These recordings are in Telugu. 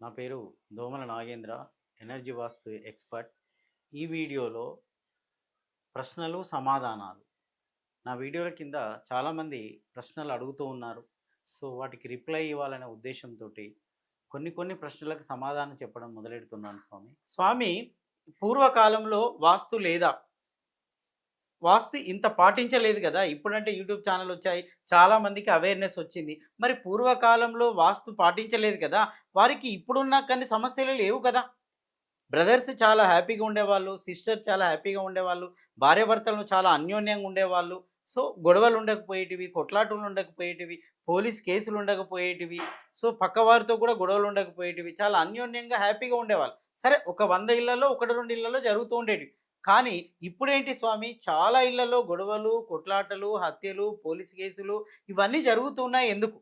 నా పేరు దోమల నాగేంద్ర ఎనర్జీ వాస్తు ఎక్స్పర్ట్. ఈ వీడియోలో ప్రశ్నలు సమాధానాలు. నా వీడియోల కింద చాలామంది ప్రశ్నలు అడుగుతూ ఉన్నారు. సో వాటికి రిప్లై ఇవ్వాలనే ఉద్దేశంతో కొన్ని కొన్ని ప్రశ్నలకు సమాధానం చెప్పడం మొదలెడుతున్నాను స్వామి. స్వామి పూర్వకాలంలో వాస్తు లేదా వాస్తు ఇంత పాటించలేదు కదా. ఇప్పుడంటే యూట్యూబ్ ఛానల్ వచ్చాయి. చాలా మందికి అవేర్నెస్ వచ్చింది. మరి పూర్వకాలంలో వాస్తు పాటించలేదు కదా. వారికి ఇప్పుడున్న కొన్ని సమస్యలు లేవు కదా. బ్రదర్స్ చాలా హ్యాపీగా ఉండేవాళ్ళు. సిస్టర్ చాలా హ్యాపీగా ఉండేవాళ్ళు. భార్యాభర్తలు చాలా అన్యోన్యంగా ఉండేవాళ్ళు. సో గొడవలు ఉండకపోయేటివి కొట్లాటలు ఉండకపోయేటివి పోలీస్ కేసులు ఉండకపోయేటివి. సో పక్కవారితో కూడా గొడవలు ఉండకపోయేటివి. చాలా అన్యోన్యంగా హ్యాపీగా ఉండేవాళ్ళు. సరే ఒక వంద ఇళ్ళలో ఒకటి రెండు ఇళ్ళలో జరుగుతూ ఉండేటివి. కానీ ఇప్పుడేంటి స్వామి? చాలా ఇళ్ళలో గొడవలు కొట్లాటలు హత్యలు పోలీస్ కేసులు ఇవన్నీ జరుగుతున్నాయి ఎందుకు?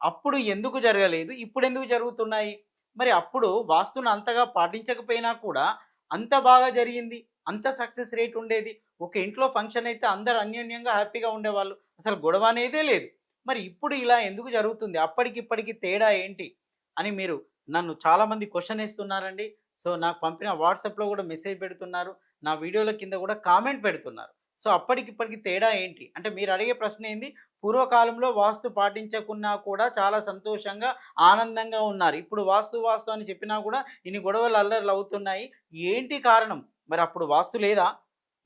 అప్పుడు ఎందుకు జరగలేదు? ఇప్పుడు ఎందుకు జరుగుతున్నాయి? మరి అప్పుడు వాస్తును అంతగా పాటించకపోయినా కూడా అంత బాగా జరిగింది అంత సక్సెస్ రేట్ ఉండేది. ఒక ఇంట్లో ఫంక్షన్ అయితే అందరు అన్యోన్యంగా హ్యాపీగా ఉండేవాళ్ళు. అసలు గొడవ అనేదే లేదు. మరి ఇప్పుడు ఇలా ఎందుకు జరుగుతుంది? అప్పటికి ఇప్పటికి తేడా ఏంటి? అని మీరు నన్ను చాలామంది క్వశ్చన్ వేస్తున్నారండి. సో నాకు పంపిన వాట్సాప్లో కూడా మెసేజ్ పెడుతున్నారు. నా వీడియోల కింద కూడా కామెంట్ పెడుతున్నారు. సో అప్పటికిప్పటికి తేడా ఏంటి? అంటే మీరు అడిగే ప్రశ్న ఏంది? పూర్వకాలంలో వాస్తు పాటించకున్నా కూడా చాలా సంతోషంగా ఆనందంగా ఉన్నారు. ఇప్పుడు వాస్తు వాస్తు అని చెప్పినా కూడా ఇన్ని గొడవలు అల్లర్లు అవుతున్నాయి. ఏంటి కారణం? మరి అప్పుడు వాస్తు లేదా?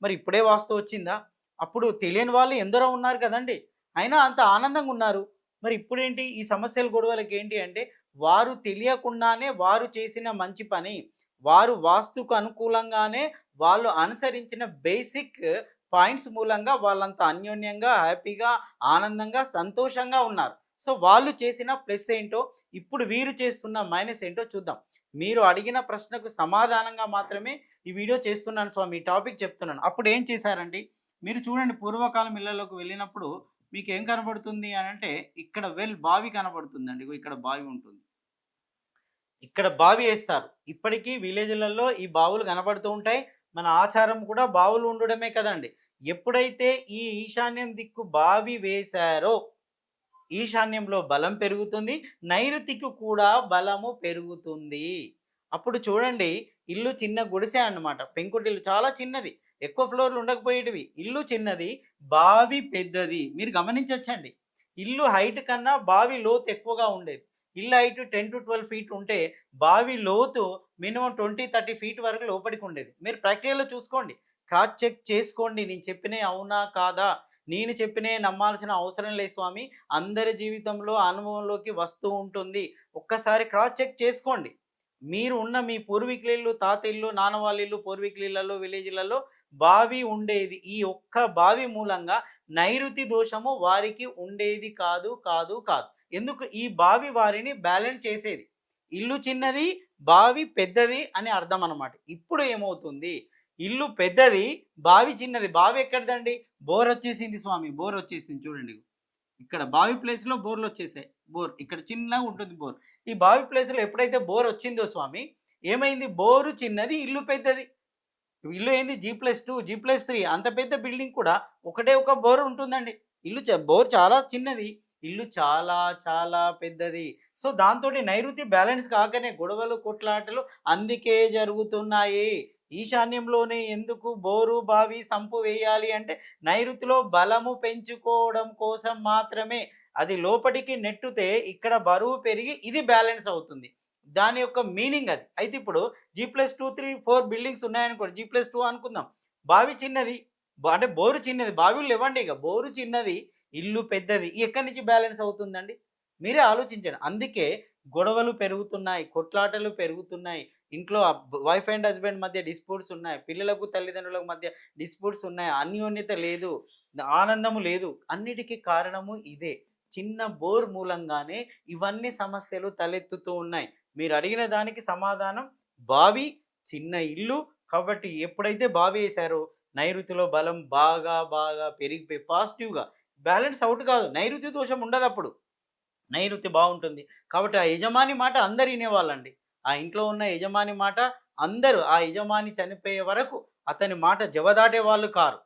మరి ఇప్పుడే వాస్తు వచ్చిందా? అప్పుడు తెలియని వాళ్ళు ఎందరో ఉన్నారు కదండి. అయినా అంత ఆనందంగా ఉన్నారు. మరి ఇప్పుడేంటి? ఈ సమస్యల గొడవలకి ఏంటి అంటే వారు తెలియకుండానే వారు చేసిన మంచి పని వారు వాస్తుకు అనుకూలంగానే వాళ్ళు అనుసరించిన బేసిక్ పాయింట్స్ మూలంగా వాళ్ళంత అన్యోన్యంగా హ్యాపీగా ఆనందంగా సంతోషంగా ఉన్నారు. సో వాళ్ళు చేసిన ప్లస్ ఏంటో ఇప్పుడు వీరు చేస్తున్న మైనస్ ఏంటో చూద్దాం. మీరు అడిగిన ప్రశ్నకు సమాధానంగా మాత్రమే ఈ వీడియో చేస్తున్నాను స్వామి ఈ టాపిక్ చెప్తున్నాను. అప్పుడు ఏం చేశారండి? మీరు చూడండి పూర్వకాలం ఇళ్ళలోకి వెళ్ళినప్పుడు మీకు ఏం కనబడుతుంది అని అంటే ఇక్కడ వెల్ బావి కనబడుతుందండి ఇక్కడ బావి ఉంటుంది. ఇక్కడ బావి వేస్తారు. ఇప్పటికీ విలేజ్లలో ఈ బావులు కనబడుతూ ఉంటాయి. మన ఆచారం కూడా బావులు ఉండడమే కదండి. ఎప్పుడైతే ఈ ఈశాన్యం దిక్కు బావి వేశారో ఈశాన్యంలో బలం పెరుగుతుంది. నైరుతికి కూడా బలము పెరుగుతుంది. అప్పుడు చూడండి ఇల్లు చిన్న గుడిసె అన్నమాట. పెంకుటిల్లు చాలా చిన్నది. ఎక్కువ ఫ్లోర్లు ఉండకపోయేటివి. ఇల్లు చిన్నది బావి పెద్దది. మీరు గమనించవచ్చండి ఇల్లు హైట్ కన్నా బావి లోతు ఎక్కువగా ఉండేది. ఇల్లు height ten to twelve feet ఉంటే బావి లోతు మినిమం ట్వంటీ థర్టీ ఫీట్ వరకు లోపలికి ఉండేది. మీరు ప్రక్రియలో చూసుకోండి. క్రాస్ చెక్ చేసుకోండి. నేను చెప్పినే అవునా కాదా? నేను చెప్పినే నమ్మాల్సిన అవసరం లేదు స్వామి. అందరి జీవితంలో అనుభవంలోకి వస్తూ ఉంటుంది. ఒక్కసారి క్రాస్ చెక్ చేసుకోండి. మీరు ఉన్న మీ పూర్వీకులు ఇల్లు తాత ఇల్లు నాన్న వాళ్ళ పూర్వీకులలో విలేజ్లలో బావి ఉండేది. ఈ ఒక్క బావి మూలంగా నైరుతి దోషము వారికి ఉండేది కాదు కాదు కాదు. ఎందుకు? ఈ బావి వారిని బ్యాలెన్స్ చేసేది. ఇల్లు చిన్నది బావి పెద్దది అని అర్థం అన్నమాట. ఇప్పుడు ఏమవుతుంది? ఇల్లు పెద్దది బావి చిన్నది. బావి ఎక్కడిదండి? బోర్ వచ్చేసింది స్వామి బోర్ వచ్చేసింది చూడండి. ఇక్కడ బావి ప్లేస్లో బోర్లు వచ్చేసాయి బోర్ ఇక్కడ చిన్నగా ఉంటుంది బోర్. ఈ బావి ప్లేస్లో ఎప్పుడైతే బోర్ వచ్చిందో స్వామి ఏమైంది? బోరు చిన్నది ఇల్లు పెద్దది. ఇల్లు ఏంది? G plus two G plus three అంత పెద్ద బిల్డింగ్ కూడా ఒకటే ఒక బోర్ ఉంటుందండి. ఇల్లు బోర్ చాలా చిన్నది. ఇల్లు చాలా చాలా పెద్దది. సో దాంతో నైరుతి బ్యాలెన్స్ కాకనే గొడవలు కొట్లాటలు అందుకే జరుగుతున్నాయి. ఈశాన్యంలోనే ఎందుకు బోరు బావి సంపు వేయాలి అంటే నైరుతిలో బలము పెంచుకోవడం కోసం మాత్రమే. అది లోపటికి నెట్టుతే ఇక్కడ బరువు పెరిగి ఇది బ్యాలెన్స్ అవుతుంది. దాని యొక్క మీనింగ్ అది. అయితే ఇప్పుడు G plus two three four buildings ఉన్నాయనుకోండి. జీ ప్లస్ టూ అనుకుందాం. బావి చిన్నది. అంటే బోరు చిన్నది. బావిలు ఇవ్వండి ఇక. బోరు చిన్నది ఇల్లు పెద్దది. ఎక్కడి నుంచి బ్యాలెన్స్ అవుతుందండి? మీరే ఆలోచించండి. అందుకే గొడవలు పెరుగుతున్నాయి కొట్లాటలు పెరుగుతున్నాయి. ఇంట్లో వైఫ్ అండ్ హస్బెండ్ మధ్య డిస్ప్యూట్స్ ఉన్నాయి. పిల్లలకు తల్లిదండ్రులకు మధ్య డిస్ప్యూట్స్ ఉన్నాయి. అన్యోన్యత లేదు. ఆనందము లేదు. అన్నిటికీ కారణము ఇదే. చిన్న బోర్ మూలంగానే ఇవన్నీ సమస్యలు తలెత్తుతూ ఉన్నాయి. మీరు అడిగిన దానికి సమాధానం బావి చిన్న ఇల్లు. కాబట్టి ఎప్పుడైతే బావి వేశారో నైరుతిలో బలం బాగా బాగా పెరిగిపోయి పాజిటివ్గా బ్యాలెన్స్ అవుట్ కాదు. నైరుతి దోషం ఉండదు అప్పుడు. నైరుతి బాగుంటుంది. కాబట్టి ఆ యజమాని మాట అందరు వినేవాళ్ళండి. ఆ ఇంట్లో ఉన్న యజమాని మాట అందరూ ఆ యజమాని చనిపోయే వరకు అతని మాట జవదాటే వాళ్ళు కారు.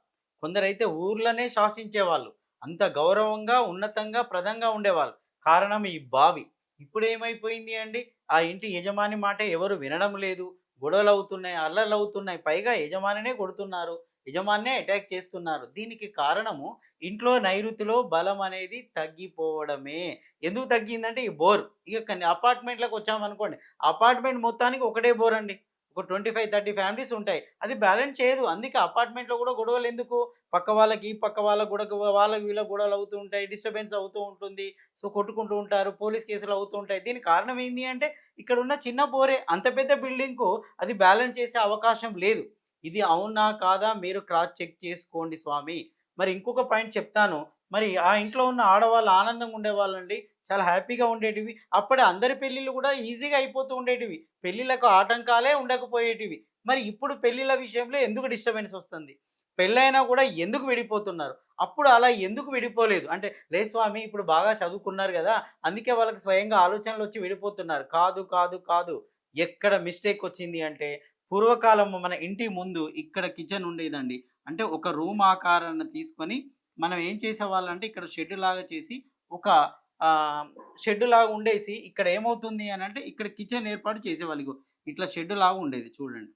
కొందరైతే ఊర్లనే శాసించేవాళ్ళు. అంత గౌరవంగా ఉన్నతంగా ప్రదంగా ఉండేవాళ్ళు. కారణం ఈ బావి. ఇప్పుడు ఏమైపోయింది అండి? ఆ ఇంటి యజమాని మాట ఎవరు వినడం లేదు. గొడవలు అవుతున్నాయి అల్లర్లు అవుతున్నాయి పైగా యజమానినే కొడుతున్నారు. యజమాన్నే అటాక్ చేస్తున్నారు. దీనికి కారణము ఇంట్లో నైరుతిలో బలం అనేది తగ్గిపోవడమే. ఎందుకు తగ్గిందంటే ఈ బోర్. ఇక అపార్ట్మెంట్లోకి అపార్ట్మెంట్లకు వచ్చామనుకోండి అపార్ట్మెంట్ మొత్తానికి ఒకటే బోర్ అండి. ఒక ట్వంటీ ఫైవ్ థర్టీ ఫ్యామిలీస్ ఉంటాయి. అది బ్యాలెన్స్ చేయదు. అందుకే అపార్ట్మెంట్లో కూడా గొడవలు ఎందుకు? పక్క వాళ్ళకి ఈ పక్క వాళ్ళ కూడా వాళ్ళకి వీళ్ళకి గొడవలు అవుతూ ఉంటాయి. డిస్టర్బెన్స్ అవుతూ ఉంటుంది. సో కొట్టుకుంటూ ఉంటారు. పోలీస్ కేసులు అవుతూ ఉంటాయి. దీనికి కారణం ఏంటి అంటే ఇక్కడ ఉన్న చిన్న బోరే అంత పెద్ద బిల్డింగ్కు అది బ్యాలెన్స్ చేసే అవకాశం లేదు. ఇది అవునా కాదా? మీరు క్రాస్ చెక్ చేసుకోండి స్వామి. మరి ఇంకొక పాయింట్ చెప్తాను. మరి ఆ ఇంట్లో ఉన్న ఆడవాళ్ళు ఆనందంగా ఉండేవాళ్ళండి. చాలా హ్యాపీగా ఉండేటివి. అప్పుడే అందరి పెళ్ళిళ్ళు కూడా ఈజీగా అయిపోతూ ఉండేటివి. పెళ్ళిళ్ళకు ఆటంకాలే ఉండకపోయేటివి. మరి ఇప్పుడు పెళ్ళిళ్ళ విషయంలో ఎందుకు డిస్టర్బెన్స్ వస్తుంది? పెళ్ళైనా కూడా ఎందుకు విడిపోతున్నారు? అప్పుడు అలా ఎందుకు విడిపోలేదు? అంటే లే స్వామి ఇప్పుడు బాగా చదువుకున్నారు కదా. అందుకే వాళ్ళకి స్వయంగా ఆలోచనలు వచ్చి విడిపోతున్నారు. కాదు కాదు కాదు. ఎక్కడ మిస్టేక్ వచ్చింది అంటే పూర్వకాలం మన ఇంటి ముందు ఇక్కడ కిచెన్ ఉండేదండి. అంటే ఒక రూమ్ ఆకారాన్ని తీసుకొని మనం ఏం చేసేవాళ్ళంటే ఇక్కడ షెడ్ లాగా చేసి ఒక షెడ్ లాగా ఉండేసి ఇక్కడ ఏమవుతుంది అని అంటే ఇక్కడ కిచెన్ ఏర్పాటు చేసేవాళ్ళు ఇగో. ఇట్లా షెడ్ లాగా ఉండేది చూడండి.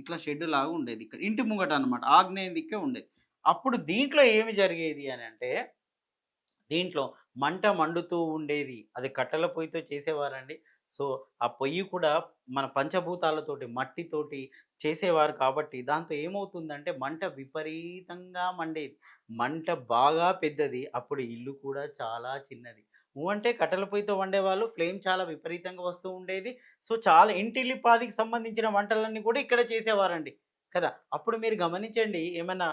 ఇట్లా షెడ్ లాగా ఉండేది ఇక్కడ. ఇంటి ముంగట అనమాట ఆగ్నేయ దిక్కే ఉండేది. అప్పుడు దీంట్లో ఏమి జరిగేది అని అంటే దీంట్లో మంట మండుతూ ఉండేది. అది కట్టెల పొయ్యితో చేసేవారండి. సో ఆ పొయ్యి కూడా మన పంచభూతాలతోటి మట్టితోటి చేసేవారు కాబట్టి దాంతో ఏమవుతుందంటే మంట విపరీతంగా మండేది. మంట బాగా పెద్దది. అప్పుడు ఇల్లు కూడా చాలా చిన్నది. నువ్వు అంటే కట్టెల పొయ్యితో వండేవాళ్ళు. ఫ్లేమ్ చాలా విపరీతంగా వస్తూ ఉండేది. సో చాలా ఇంటిల్లిపాదికి సంబంధించిన వంటలన్నీ కూడా ఇక్కడ చేసేవారండి. కదా! అప్పుడు మీరు గమనించండి ఏమైనా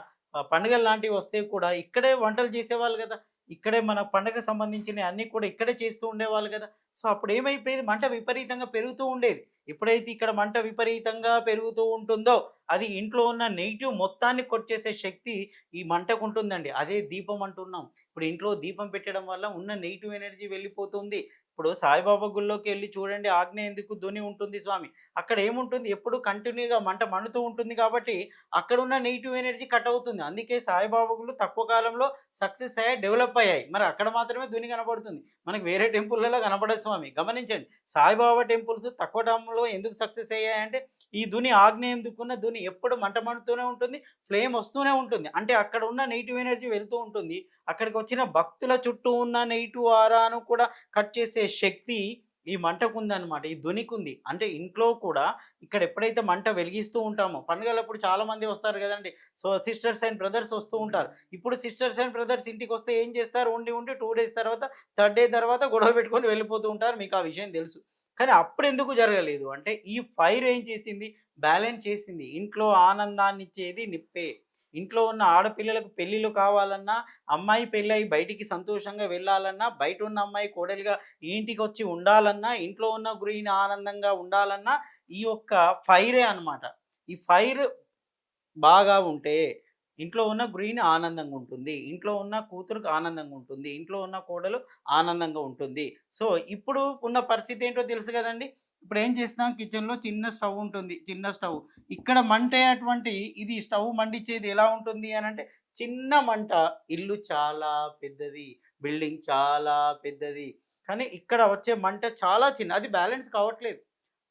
పండుగలు లాంటివి వస్తే కూడా ఇక్కడే వంటలు చేసేవాళ్ళు కదా! ఇక్కడే మన పండగ సంబంధించిన అన్నీ కూడా ఇక్కడే చేస్తూ ఉండేవాళ్ళు కదా! సో అప్పుడు ఏమైపోయేది మంట విపరీతంగా పెరుగుతూ ఉండేది. ఎప్పుడైతే ఇక్కడ మంట విపరీతంగా పెరుగుతూ ఉంటుందో అది ఇంట్లో ఉన్న నెగిటివ్ మొత్తాన్ని కొట్టేసే శక్తి ఈ మంటకు ఉంటుందండి. అదే దీపం అంటున్నాం. ఇప్పుడు ఇంట్లో దీపం పెట్టడం వల్ల ఉన్న నెగిటివ్ ఎనర్జీ వెళ్ళిపోతుంది. ఇప్పుడు సాయిబాబా గుళ్ళోకి వెళ్ళి చూడండి ఆజ్ఞ ఎందుకు ధ్వని ఉంటుంది స్వామి? అక్కడ ఏముంటుంది? ఎప్పుడు కంటిన్యూగా మంట మండుతూ ఉంటుంది కాబట్టి అక్కడ ఉన్న నెగిటివ్ ఎనర్జీ కట్ అవుతుంది. అందుకే సాయిబాబా గుళ్ళు తక్కువ కాలంలో సక్సెస్ అయ్యాయి డెవలప్ అయ్యాయి. మరి అక్కడ మాత్రమే ధ్వని కనబడుతుంది. మనకి వేరే టెంపుల్లలో కనపడదు స్వామి గమనించండి. సాయిబాబా టెంపుల్స్ తక్కువ టైంలో ఎందుకు సక్సెస్ అయ్యాయంటే ఈ ధుని ఆగ్నేయం దిక్కున్న ధుని ఎప్పుడు మంట మండుతూనే ఉంటుంది ఫ్లేమ్ వస్తూనే ఉంటుంది. అంటే అక్కడ ఉన్న నెగిటివ్ ఎనర్జీ వెళ్తూ ఉంటుంది. అక్కడికి వచ్చిన భక్తుల చుట్టూ ఉన్న నెగిటివ్ ఆరాను కూడా కట్ చేసే శక్తి ఈ మంటకు ఉందన్నమాట ఈ ధ్వనికి ఉంది అంటే ఇంట్లో కూడా ఇక్కడ ఎప్పుడైతే మంట వెలిగిస్తూ ఉంటామో పండుగలప్పుడు చాలా మంది వస్తారు కదండి. సో సిస్టర్స్ అండ్ బ్రదర్స్ వస్తూ ఉంటారు. ఇప్పుడు సిస్టర్స్ అండ్ బ్రదర్స్ ఇంటికి వస్తే ఏం చేస్తారు? ఉండి ఉండి టూ డేస్ తర్వాత థర్డ్ డే తర్వాత గొడవ పెట్టుకొని వెళ్ళిపోతూ ఉంటారు. మీకు ఆ విషయం తెలుసు. కానీ అప్పుడు ఎందుకు జరగలేదు? అంటే ఈ ఫైర్ ఏం చేసింది? బ్యాలెన్స్ చేసింది. ఇంట్లో ఆనందాన్ని ఇచ్చేది నిప్పే. ఇంట్లో ఉన్న ఆడపిల్లలకు పెళ్ళిళ్ళు కావాలన్నా అమ్మాయి పెళ్ళై బయటికి సంతోషంగా వెళ్ళాలన్నా బయట ఉన్న అమ్మాయి కోడలిగా ఇంటికి వచ్చి ఉండాలన్నా ఇంట్లో ఉన్న గృహిణి ఆనందంగా ఉండాలన్నా ఈ యొక్క ఫైరే అనమాట ఈ ఫైర్ బాగా ఉంటే ఇంట్లో ఉన్న గృహిణి ఆనందంగా ఉంటుంది. ఇంట్లో ఉన్న కూతురుకు ఆనందంగా ఉంటుంది. ఇంట్లో ఉన్న కోడలు ఆనందంగా ఉంటుంది. సో ఇప్పుడు ఉన్న పరిస్థితి ఏంటో తెలుసు కదండి? ఇప్పుడు ఏం చేస్తాం కిచెన్లో చిన్న స్టవ్ ఉంటుంది. చిన్న స్టవ్. ఇక్కడ మంటే అటువంటి ఇది స్టవ్ మండిచ్చేది ఎలా ఉంటుంది అని అంటే చిన్న మంట. ఇల్లు చాలా పెద్దది. బిల్డింగ్ చాలా పెద్దది. కానీ ఇక్కడ వచ్చే మంట చాలా చిన్న. అది బ్యాలెన్స్ కావట్లేదు.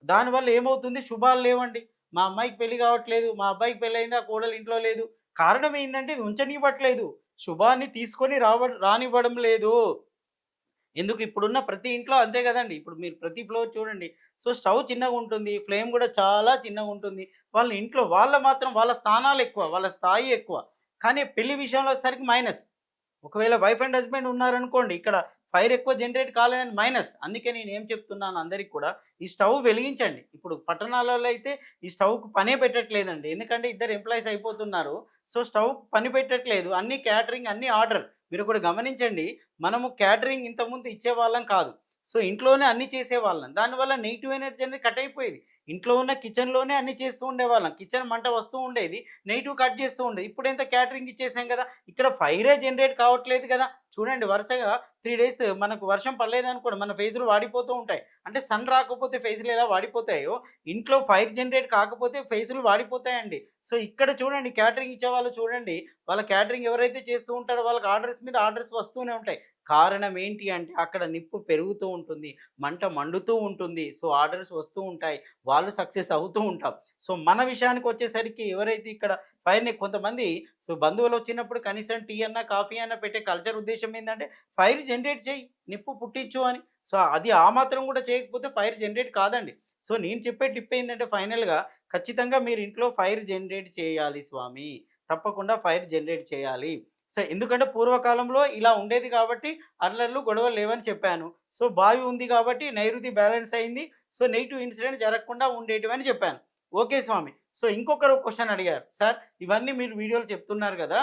దానివల్ల ఏమవుతుంది? శుభాలు లేవండి. మా అమ్మాయికి పెళ్ళి కావట్లేదు. మా అబ్బాయికి పెళ్ళి అయింది? ఆ కోడలు ఇంట్లో లేదు. కారణం ఏంటంటే ఉంచనివ్వట్లేదు. శుభాన్ని తీసుకొని రావ రానివ్వడం లేదు. ఎందుకు? ఇప్పుడున్న ప్రతి ఇంట్లో అంతే కదండి. ఇప్పుడు మీరు ప్రతి ఫ్లోర్ చూడండి. సో స్టవ్ చిన్నగా ఉంటుంది. ఫ్లేమ్ కూడా చాలా చిన్నగా ఉంటుంది. వాళ్ళ ఇంట్లో వాళ్ళ మాత్రం వాళ్ళ స్థానాలు ఎక్కువ వాళ్ళ స్థాయి ఎక్కువ. కానీ పెళ్ళి విషయంలో సరికి మైనస్. ఒకవేళ వైఫ్ అండ్ హస్బెండ్ ఉన్నారనుకోండి ఇక్కడ ఫైర్ ఎక్కువ జనరేట్ కాలేదని మైనస్. అందుకే నేను ఏం చెప్తున్నాను అందరికి కూడా ఈ స్టవ్ వెలిగించండి. ఇప్పుడు పట్టణాలలో అయితే ఈ స్టవ్కు పనే పెట్టట్లేదండి. ఎందుకంటే ఇద్దరు ఎంప్లాయీస్ అయిపోతున్నారు. సో స్టవ్ పని పెట్టట్లేదు. అన్ని క్యాటరింగ్ అన్ని ఆర్డర్. మీరు కూడా గమనించండి మనము క్యాటరింగ్ ఇంతకుముందు ఇచ్చేవాళ్ళం కాదు. సో ఇంట్లోనే అన్ని చేసేవాళ్ళం. దానివల్ల నెగిటివ్ ఎనర్జీ అనేది కట్ అయిపోయేది. ఇంట్లో ఉన్న కిచెన్లోనే అన్ని చేస్తూ ఉండేవాళ్ళం. కిచెన్ మంట వస్తూ ఉండేది నెగిటివ్ కట్ చేస్తూ ఉండేది. ఇప్పుడు ఎంత క్యాటరింగ్ ఇచ్చేసాం కదా ఇక్కడ ఫైరే జనరేట్ కావట్లేదు కదా. చూడండి వరుసగా త్రీ డేస్ మనకు వర్షం పడలేదనుకోండి మన ఫేజులు వాడిపోతూ ఉంటాయి. అంటే సన్ రాకపోతే ఫేజులు ఎలా వాడిపోతాయో ఇంట్లో ఫైర్ జనరేట్ కాకపోతే ఫేజులు వాడిపోతాయండి. సో ఇక్కడ చూడండి క్యాటరింగ్ ఇచ్చే వాళ్ళు చూడండి వాళ్ళ క్యాటరింగ్ ఎవరైతే చేస్తూ ఉంటారో వాళ్ళకి ఆర్డర్స్ మీద ఆర్డర్స్ వస్తూనే ఉంటాయి. కారణం ఏంటి అంటే అక్కడ నిప్పు పెరుగుతూ ఉంటుంది మంట మండుతూ ఉంటుంది సో ఆర్డర్స్ వస్తూ ఉంటాయి వాళ్ళు సక్సెస్ అవుతూ ఉంటాం సో మన విషయానికి వచ్చేసరికి ఎవరైతే ఇక్కడ ఫైర్ని కొంతమంది సో బంధువులు వచ్చినప్పుడు కనీసం టీ అన్న కాఫీ అన్న పెట్టే కల్చర్ ఉద్దేశం ఏంటంటే ఫైర్ జనరేట్ చేయి నిప్పు పుట్టించు అని. సో అది ఆ మాత్రం కూడా చేయకపోతే ఫైర్ జనరేట్ కాదండి. సో నేను చెప్పే టిప్ ఏంటంటే ఫైనల్గా ఖచ్చితంగా మీరు ఇంట్లో ఫైర్ జనరేట్ చేయాలి స్వామి. తప్పకుండా ఫైర్ జనరేట్ చేయాలి. సో ఎందుకంటే పూర్వకాలంలో ఇలా ఉండేది కాబట్టి అర్లర్లు గొడవలు లేవని చెప్పాను. సో బావి ఉంది కాబట్టి నైరుతి బ్యాలెన్స్ అయింది. సో నెగిటివ్ ఇన్సిడెంట్ జరగకుండా ఉండేటివని చెప్పాను. ఓకే స్వామి. సో ఇంకొకరు క్వశ్చన్ అడిగారు. సార్ ఇవన్నీ మీరు వీడియోలు చెప్తున్నారు కదా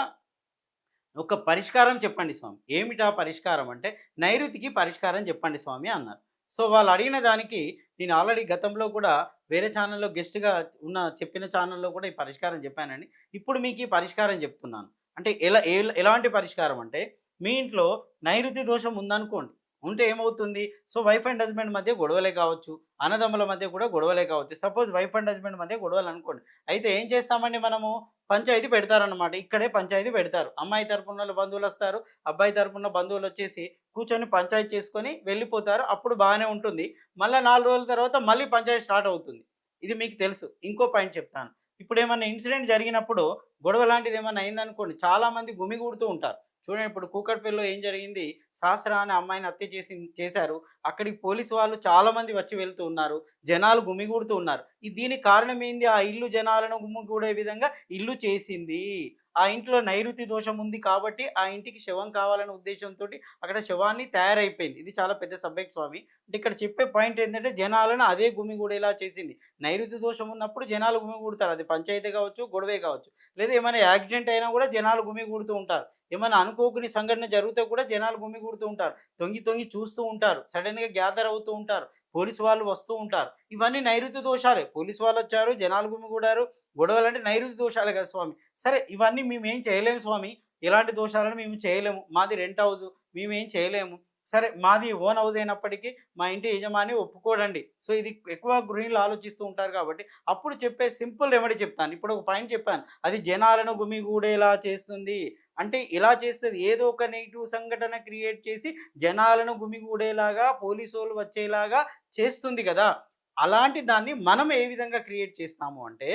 ఒక పరిష్కారం చెప్పండి స్వామి. ఏమిటా పరిష్కారం అంటే నైరుతికి పరిష్కారం చెప్పండి స్వామి అన్నారు. సో వాళ్ళు అడిగిన దానికి నేను ఆల్రెడీ గతంలో కూడా వేరే ఛానల్లో గెస్ట్గా ఉన్న చెప్పిన ఛానల్లో కూడా ఈ పరిష్కారం చెప్పానండి. ఇప్పుడు మీకు ఈ పరిష్కారం చెప్తున్నాను. అంటే ఎలా ఎలాంటి పరిష్కారం అంటే మీ ఇంట్లో నైరుతి దోషం ఉందనుకోండి. ఉంటే ఏమవుతుంది? సో వైఫ్ అండ్ హస్బెండ్ మధ్య గొడవలే కావచ్చు. అన్నదమ్ముల మధ్య కూడా గొడవలే కావచ్చు సపోజ్ వైఫ్ అండ్ హస్బెండ్ మధ్య గొడవలు అనుకోండి. అయితే ఏం చేస్తామండి మనము? పంచాయతీ పెడతారనమాట ఇక్కడే పంచాయతీ పెడతారు. అమ్మాయి తరపున వాళ్ళు బంధువులు వస్తారు. అబ్బాయి తరపున బంధువులు వచ్చేసి కూర్చొని పంచాయతీ చేసుకొని వెళ్ళిపోతారు. అప్పుడు బాగానే ఉంటుంది. మళ్ళీ నాలుగు రోజుల తర్వాత మళ్ళీ పంచాయతీ స్టార్ట్ అవుతుంది. ఇది మీకు తెలుసు. ఇంకో పాయింట్ చెప్తాను. ఇప్పుడు ఏమైనా ఇన్సిడెంట్ జరిగినప్పుడు గొడవ లాంటిది ఏమన్నా అయిందనుకోండి చాలామంది గుమిగూడుతూ ఉంటారు. చూడండి ఇప్పుడు కూకట్పల్లిలో ఏం జరిగింది? సహస్ర అనే అమ్మాయిని హత్య చేసి చేశారు. అక్కడికి పోలీసు వాళ్ళు చాలా మంది వచ్చి వెళ్తూ ఉన్నారు. జనాలు గుమిగూడుతూ ఉన్నారు. దీనికి కారణం ఏంది? ఆ ఇల్లు జనాలను గుమిగూడే విధంగా ఇల్లు చేసింది. ఆ ఇంట్లో నైరుతి దోషం ఉంది కాబట్టి ఆ ఇంటికి శవం కావాలనే ఉద్దేశంతో అక్కడ శవాన్ని తయారైపోయింది. ఇది చాలా పెద్ద సబ్జెక్ట్ స్వామి. అంటే ఇక్కడ చెప్పే పాయింట్ ఏంటంటే జనాలను అదే గుమిగూడేలా చేసింది. నైరుతి దోషం ఉన్నప్పుడు జనాలు గుమిగూడతారు. అది పంచాయతీ కావచ్చు గొడవే కావచ్చు. లేదా ఏమైనా యాక్సిడెంట్ అయినా కూడా జనాలు గుమిగూడుతూ ఉంటారు. ఏమైనా అనుకోకుని సంఘటన జరిగితే కూడా జనాలు గుమిగూడుతూ ఉంటారు. తొంగి తొంగి చూస్తూ ఉంటారు. సడన్గా గ్యాదర్ అవుతూ ఉంటారు. పోలీసు వాళ్ళు వస్తూ ఉంటారు. ఇవన్నీ నైరుతి దోషాలే. పోలీసు వాళ్ళు వచ్చారు జనాలు గుమిగూడారు. గొడవలు అంటే నైరుతి దోషాలే కదా స్వామి. సరే ఇవన్నీ మేము ఏం చేయలేము స్వామి. ఇలాంటి దోషాలను మేము చేయలేము. మాది రెంట్ హౌస్ మేము ఏం చేయలేము. సరే మాది ఓన్ హౌస్ అయినప్పటికీ మా ఇంటి యజమాని ఒప్పుకోడండి. సో ఇది ఎక్కువ గృహిణులు ఆలోచిస్తూ ఉంటారు కాబట్టి అప్పుడు చెప్పే సింపుల్ రెమెడీ చెప్తాను. ఇప్పుడు ఒక పాయింట్ చెప్పాను. అది జనాలను గుమిగూడేలా చేస్తుంది. అంటే ఇలా చేస్తుంది ఏదో ఒక నెగిటివ్ సంఘటన క్రియేట్ చేసి జనాలను గుమిగూడేలాగా పోలీసు వాళ్ళు వచ్చేలాగా చేస్తుంది కదా. అలాంటి దాన్ని మనం ఏ విధంగా క్రియేట్ చేస్తాము అంటే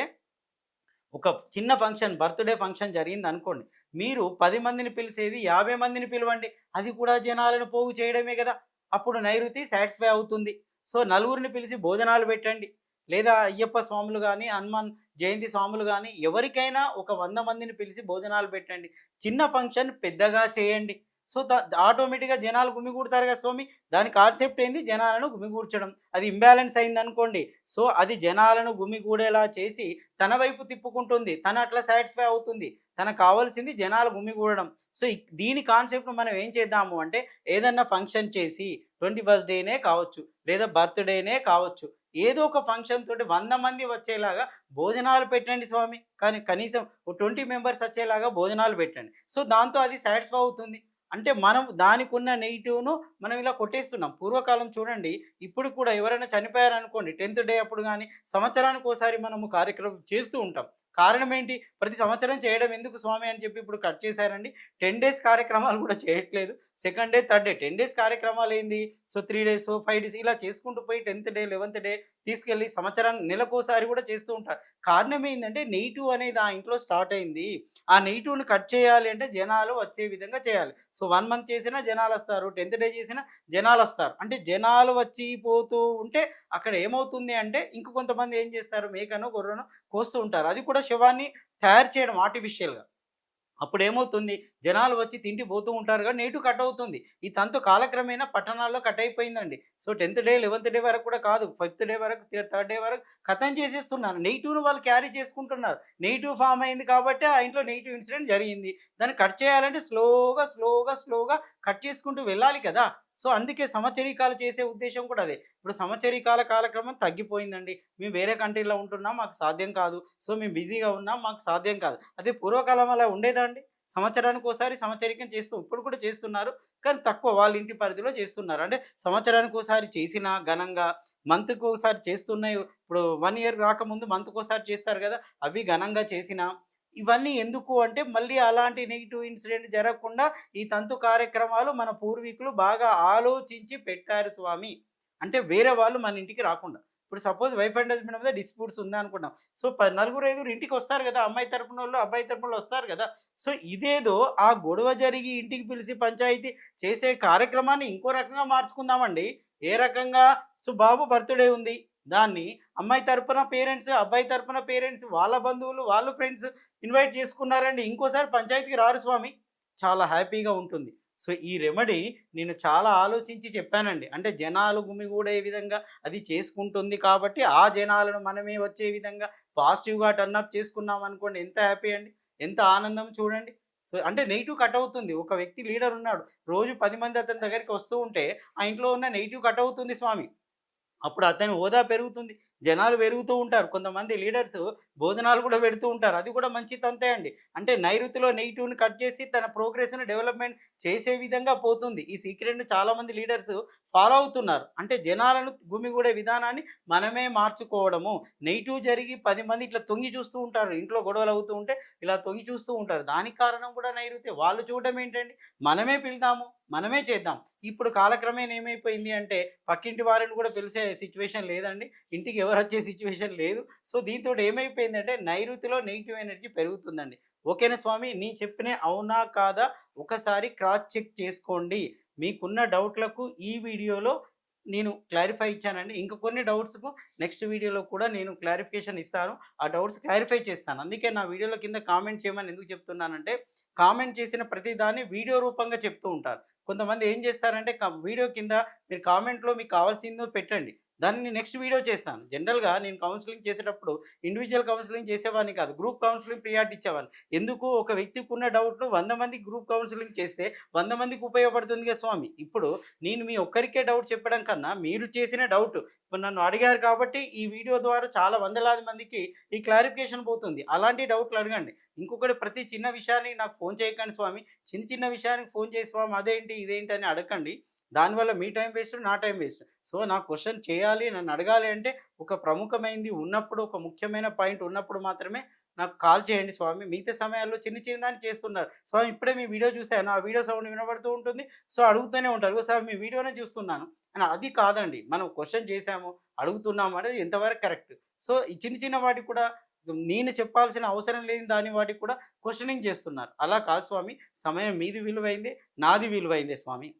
ఒక చిన్న ఫంక్షన్ బర్త్డే ఫంక్షన్ జరిగింది అనుకోండి మీరు పది మందిని పిలిచేది యాభై మందిని పిలవండి అది కూడా జనాలను పోగు చేయడమే కదా. అప్పుడు నైరుతి సాటిస్ఫై అవుతుంది. సో నలుగురిని పిలిచి భోజనాలు పెట్టండి. లేదా అయ్యప్ప స్వాములు కానీ హనుమాన్ జయంతి స్వాములు కానీ ఎవరికైనా ఒక వంద మందిని పిలిచి భోజనాలు పెట్టండి. చిన్న ఫంక్షన్ పెద్దగా చేయండి. సో ఆటోమేటిక్గా జనాలు గుమిగూడతారు కదా స్వామి? దాని కాన్సెప్ట్ ఏంది? జనాలను గుమిగూడ్చడం అది ఇంబ్యాలెన్స్ అయింది అనుకోండి. సో అది జనాలను గుమిగూడేలా చేసి తన వైపు తిప్పుకుంటుంది. తన అట్లా సాటిస్ఫై అవుతుంది. తనకు కావాల్సింది జనాలు గుమిగూడడం సో దీని కాన్సెప్ట్ మనం ఏం చేద్దాము అంటే ఏదన్నా ఫంక్షన్ చేసి ట్వంటీ ఫస్ట్ డేనే కావచ్చు. లేదా బర్త్డేనే కావచ్చు. ఏదో ఒక ఫంక్షన్ తోటి వంద మంది వచ్చేలాగా భోజనాలు పెట్టండి స్వామి. కానీ కనీసం ట్వంటీ మెంబర్స్ వచ్చేలాగా భోజనాలు పెట్టండి. సో దాంతో అది సాటిస్ఫై అవుతుంది. అంటే మనం దానికి ఉన్న నెగిటివ్ను మనం ఇలా కొట్టేస్తున్నాం. పూర్వకాలం చూడండి ఇప్పుడు కూడా ఎవరైనా చనిపోయారనుకోండి టెన్త్ డే అప్పుడు కానీ సంవత్సరానికి ఒకసారి మనము కార్యక్రమం చేస్తూ ఉంటాం. కారణం ఏంటి? ప్రతి సంవత్సరం చేయడం ఎందుకు స్వామి అని చెప్పి ఇప్పుడు కట్ చేశారండి. టెన్ డేస్ కార్యక్రమాలు కూడా చేయట్లేదు. Second day third day ten days కార్యక్రమాలు ఏంది? So three days five days ఇలా చేసుకుంటూ పోయి టెన్త్ డే లెవెన్త్ డే తీసుకెళ్ళి సంవత్సరాన్ని నెలకోసారి కూడా చేస్తూ ఉంటారు. కారణం ఏంటంటే నెగిటివ్ అనేది ఆ ఇంట్లో స్టార్ట్ అయింది. ఆ నెగిటివ్ని కట్ చేయాలి అంటే జనాలు వచ్చే విధంగా చేయాలి. సో వన్ మంత్ చేసినా జనాలు వస్తారు. టెన్త్ డే చేసినా జనాలు వస్తారు. అంటే జనాలు వచ్చి పోతూ ఉంటే అక్కడ ఏమవుతుంది అంటే ఇంక కొంతమంది ఏం చేస్తారు? మేకను గొర్రెను కోస్తూ ఉంటారు. అది కూడా శవాన్ని తయారు చేయడం ఆర్టిఫిషియల్గా అప్పుడు ఏమవుతుంది జనాలు వచ్చి తిండి పోతూ ఉంటారు కానీ నేటు కట్ అవుతుంది. ఈ తంతు కాలక్రమేణా పట్టణాల్లో కట్ అయిపోయిందండి. So tenth day eleventh day వరకు కూడా కాదు ఫిఫ్త్ డే వరకు థర్డ్ డే వరకు కథం చేసేస్తున్నారు. నెగిటివ్ను వాళ్ళు క్యారీ చేసుకుంటున్నారు. నెగిటివ్ ఫామ్ అయింది కాబట్టి ఆ ఇంట్లో నెగిటివ్ ఇన్సిడెంట్ జరిగింది. దాన్ని కట్ చేయాలంటే స్లోగా స్లోగా స్లోగా కట్ చేసుకుంటూ వెళ్ళాలి కదా. సో అందుకే సంవత్సరీకాలు చేసే ఉద్దేశం కూడా అదే. ఇప్పుడు సంవత్సరీకాల కాలక్రమం తగ్గిపోయిందండి. మేము వేరే కంట్రీలో ఉంటున్నాం మాకు సాధ్యం కాదు. సో మేము బిజీగా ఉన్నాం మాకు సాధ్యం కాదు. అదే పూర్వకాలం అలా ఉండేదా అండి? సంవత్సరానికి ఒకసారి సంవత్సరికం చేస్తూ ఇప్పుడు కూడా చేస్తున్నారు. కానీ తక్కువ వాళ్ళ ఇంటి పరిధిలో చేస్తున్నారు. అంటే సంవత్సరానికి ఒకసారి చేసిన ఘనంగా మంత్కి ఒకసారి చేస్తున్నాయి. ఇప్పుడు వన్ ఇయర్ రాకముందు మంత్కి ఒకసారి చేస్తారు కదా అవి ఘనంగా చేసిన ఇవన్నీ ఎందుకు అంటే మళ్ళీ అలాంటి నెగిటివ్ ఇన్సిడెంట్ జరగకుండా ఈ తంతు కార్యక్రమాలు మన పూర్వీకులు బాగా ఆలోచించి పెట్టారు స్వామి. అంటే వేరే వాళ్ళు మన ఇంటికి రాకుండా. ఇప్పుడు సపోజ్ వైఫ్ అండ్ హస్బెండ్ మీద డిస్ప్యూట్స్ ఉందా అనుకున్నాం. సో నలుగురు ఐదుగురు ఇంటికి వస్తారు కదా అమ్మాయి తరపున వాళ్ళు అబ్బాయి తరపున వాళ్ళు వస్తారు కదా. సో ఇదేదో ఆ గొడవ జరిగి ఇంటికి పిలిచి పంచాయతీ చేసే కార్యక్రమాన్ని ఇంకో రకంగా మార్చుకుందామండి. ఏ రకంగా? సో బాబు బర్త్డే ఉంది. దాన్ని అమ్మాయి తరపున పేరెంట్స్ అబ్బాయి తరపున పేరెంట్స్ వాళ్ళ బంధువులు వాళ్ళ ఫ్రెండ్స్ ఇన్వైట్ చేసుకున్నారండి. ఇంకోసారి పంచాయతీకి రారు స్వామి. చాలా హ్యాపీగా ఉంటుంది. సో ఈ రెమెడీ నేను చాలా ఆలోచించి చెప్పానండి. అంటే జనాలు గుమిగూడే విధంగా అది చేసుకుంటుంది కాబట్టి ఆ జనాలను మనమే వచ్చే విధంగా పాజిటివ్గా టర్న్అప్ చేసుకున్నాం అనుకోండి ఎంత హ్యాపీ అండి. ఎంత ఆనందం చూడండి. సో అంటే నెగిటివ్ కట్ అవుతుంది. ఒక వ్యక్తి లీడర్ ఉన్నాడు. రోజు పది మంది అతని దగ్గరికి వస్తూ ఉంటే ఆ ఇంట్లో ఉన్న నెగిటివ్ కట్ అవుతుంది స్వామి. అప్పుడు అతని హోదా పెరుగుతుంది. జనాలు పెరుగుతూ ఉంటారు. కొంతమంది లీడర్స్ భోజనాలు కూడా పెడుతూ ఉంటారు. అది కూడా మంచి తంతే అండి. అంటే నైరుతిలో నెగిటివ్ని కట్ చేసి తన ప్రోగ్రెస్ని డెవలప్మెంట్ చేసే విధంగా పోతుంది. ఈ సీక్రెట్ని చాలామంది లీడర్స్ ఫాలో అవుతున్నారు. అంటే జనాలను గుమిగూడే విధానాన్ని మనమే మార్చుకోవడము. నెగిటివ్ జరిగి పది మంది ఇట్లా తొంగి చూస్తూ ఉంటారు. ఇంట్లో గొడవలు అవుతూ ఉంటే ఇలా తొంగి చూస్తూ ఉంటారు. దానికి కారణం కూడా నైరుతి. వాళ్ళు చూడడం ఏంటండి? మనమే పిలుదాము మనమే చేద్దాం. ఇప్పుడు కాలక్రమేణ ఏమైపోయింది అంటే పక్కింటి వారిని కూడా పిలిచే సిచ్యువేషన్ లేదండి. ఇంటికి ఎవరు వచ్చే సిచ్యువేషన్ లేదు. సో దీంతో ఏమైపోయిందంటే నైరుతిలో నెగిటివ్ ఎనర్జీ పెరుగుతుందండి. ఓకేనా స్వామి? నీ చెప్పిన అవునా కాదా? ఒకసారి క్రాస్ చెక్ చేసుకోండి. మీకున్న డౌట్లకు ఈ వీడియోలో నేను క్లారిఫై ఇచ్చానండి. ఇంకా కొన్ని డౌట్స్కు నెక్స్ట్ వీడియోలో కూడా నేను క్లారిఫికేషన్ ఇస్తాను. ఆ డౌట్స్ క్లారిఫై చేస్తాను. అందుకే నా వీడియోలో కింద కామెంట్ చేయమని ఎందుకు చెప్తున్నానంటే కామెంట్ చేసిన ప్రతి దాన్ని వీడియో రూపంగా చెప్తూ ఉంటారు. కొంతమంది ఏం చేస్తారంటే వీడియో కింద మీరు కామెంట్లో మీకు కావాల్సిందో పెట్టండి. దాన్ని నెక్స్ట్ వీడియో చేస్తాను. జనరల్గా నేను కౌన్సిలింగ్ చేసేటప్పుడు ఇండివిజువల్ కౌన్సిలింగ్ చేసేవాడిని కాదు గ్రూప్ కౌన్సిలింగ్ ప్రియారిటీ ఇచ్చేవాడిని. ఎందుకు? ఒక వ్యక్తికి ఉన్న డౌట్ను వంద మందికి గ్రూప్ కౌన్సిలింగ్ చేస్తే వంద మందికి ఉపయోగపడుతుందిగా స్వామి. ఇప్పుడు నేను మీ ఒక్కరికే డౌట్ చెప్పడం కన్నా మీరు చేసిన డౌట్ ఇప్పుడు నన్ను అడిగారు కాబట్టి ఈ వీడియో ద్వారా చాలా వందలాది మందికి ఈ క్లారిఫికేషన్ పోతుంది. అలాంటి డౌట్లు అడగండి. ఇంకొకటి ప్రతి చిన్న విషయాన్ని నాకు ఫోన్ చేయకండి స్వామి. చిన్న చిన్న విషయానికి ఫోన్ చేసి స్వామి అదేంటి ఇదేంటి అని అడగండి దానివల్ల మీ టైం వేస్ట్ నా టైం వేస్ట్. సో నా క్వశ్చన్ చేయాలి నన్ను అడగాలి అంటే ఒక ప్రముఖమైనది ఉన్నప్పుడు ఒక ముఖ్యమైన పాయింట్ ఉన్నప్పుడు మాత్రమే నాకు కాల్ చేయండి స్వామి. మిగతా సమయాల్లో చిన్న చిన్న దాన్ని చేస్తున్నారు. స్వామి ఇప్పుడే మీ వీడియో చూశాను. ఆ వీడియో సౌండ్ వినబడుతూ ఉంటుంది. సో అడుగుతూనే ఉంటారు. సార్ మీ వీడియోనే చూస్తున్నాను. అని అది కాదండి. మనం క్వశ్చన్ చేశాము అడుగుతున్నాము అనేది ఎంతవరకు కరెక్ట్. సో ఈ చిన్న చిన్న వాటికి కూడా నేను చెప్పాల్సిన అవసరం లేని దాని వాటికి కూడా క్వశ్చనింగ్ చేస్తున్నారు. అలా కాదు స్వామి. సమయం మీది విలువైంది నాది విలువైంది స్వామి.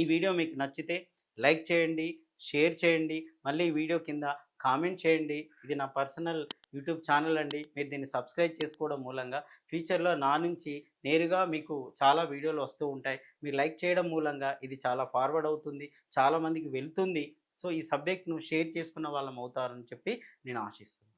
ఈ వీడియో మీకు నచ్చితే లైక్ చేయండి షేర్ చేయండి మళ్ళీ ఈ వీడియో కింద కామెంట్ చేయండి. ఇది నా పర్సనల్ యూట్యూబ్ ఛానల్ అండి. మీరు దీన్ని సబ్స్క్రైబ్ చేసుకోవడం మూలంగా ఫ్యూచర్లో నా నుంచి నేరుగా మీకు చాలా వీడియోలు వస్తూ ఉంటాయి. మీరు లైక్ చేయడం మూలంగా ఇది చాలా ఫార్వర్డ్ అవుతుంది చాలామందికి వెళ్తుంది. సో ఈ సబ్జెక్ట్ను షేర్ చేసుకున్న వాళ్ళం అవుతారని చెప్పి నేను ఆశిస్తున్నాను.